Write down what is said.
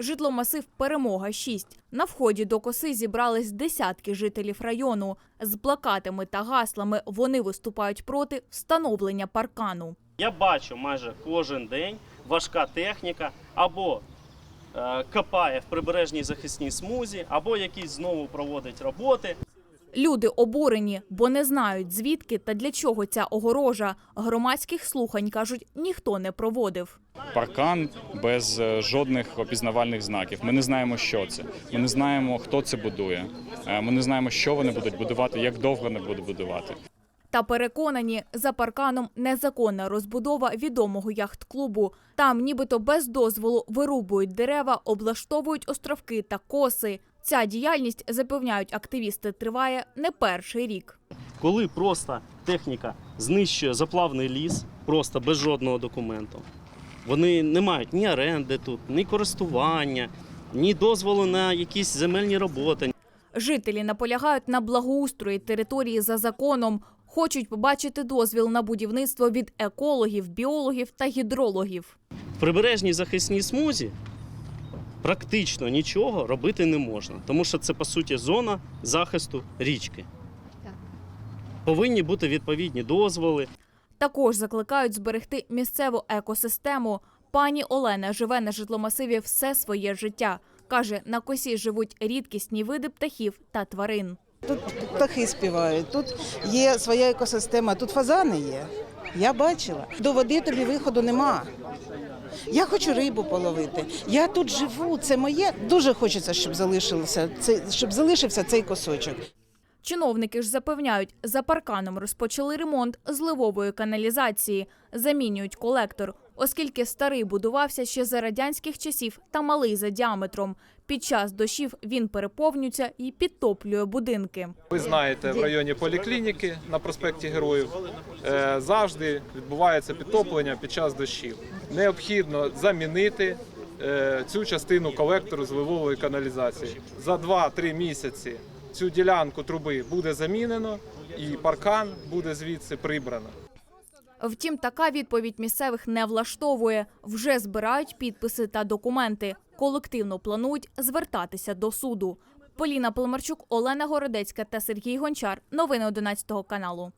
Житломасив Перемога 6 На вході до коси зібрались десятки жителів району. З плакатами та гаслами вони виступають проти встановлення паркану. Я бачу майже кожен день важка техніка або е, копає в прибережній захисній смузі, або якісь знову проводить роботи. Люди обурені, бо не знають звідки та для чого ця огорожа. Громадських слухань кажуть, ніхто не проводив. паркан без е, жодних опізнавальних знаків. Ми не знаємо, що це. Ми не знаємо, хто це будує. Е, Ми не знаємо, що вони будуть будувати, як довго вони будуть будувати. Та переконані, за парканом незаконна розбудова відомого яхт-клубу. Там, нібито без дозволу, вирубують дерева, облаштовують островки та коси. Ця діяльність, запевняють активісти, триває не перший рік. Коли просто техніка знищує заплавний ліс, просто без жодного документу. Вони не мають ні оренди тут, ні користування, ні дозволу на якісь земельні роботи. Жителі наполягають на благоустрої території за законом. Хочуть побачити дозвіл на будівництво від екологів, біологів та гідрологів. В прибережній захисній смузі практично нічого робити не можна, тому що це по суті зона захисту річки. Повинні бути відповідні дозволи. Також закликають зберегти місцеву екосистему. Пані Олена живе на житломасиві все своє життя. Каже, на косі живуть рідкісні види птахів та тварин. Тут птахи співають, тут є своя екосистема, тут фазани є. Я бачила. До води тобі виходу нема. Я хочу рибу половити. Я тут живу, це моє. Дуже хочеться, щоб залишилося цей, щоб залишився цей кусочок. Чиновники ж запевняють, за парканом розпочали ремонт зливової каналізації, замінюють колектор, оскільки старий будувався ще за радянських часів та малий за діаметром. Під час дощів він переповнюється і підтоплює будинки. Ви знаєте, в районі поліклініки на проспекті Героїв е, завжди відбувається підтоплення під час дощів. Необхідно замінити е, цю частину колектору зливової каналізації. За 2-3 місяці цю ділянку труби буде замінено і паркан буде звідси прибрано. Втім, така відповідь місцевих не влаштовує. Вже збирають підписи та документи. Колективно планують звертатися до суду. Поліна Полимарчук, Олена Городецька та Сергій Гончар. Новини 11 каналу.